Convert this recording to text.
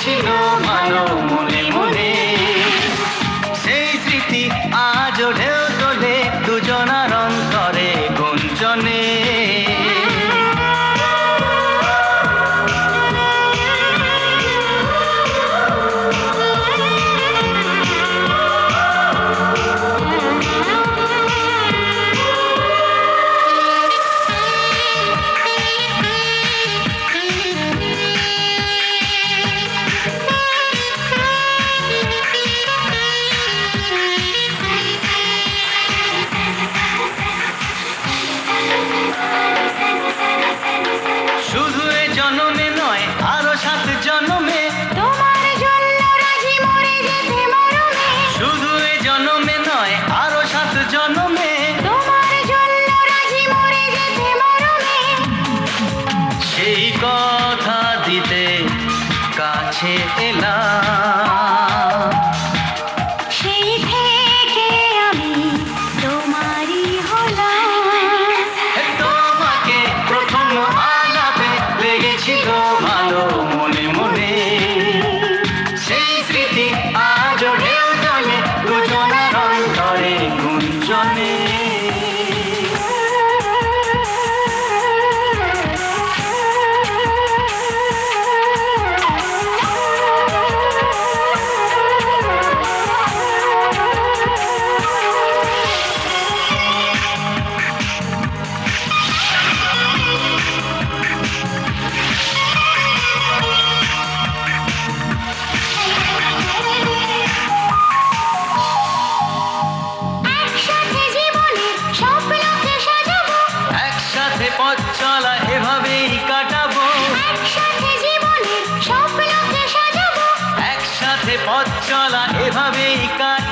ছিল মানব পথ চলা এভাবেই কাজ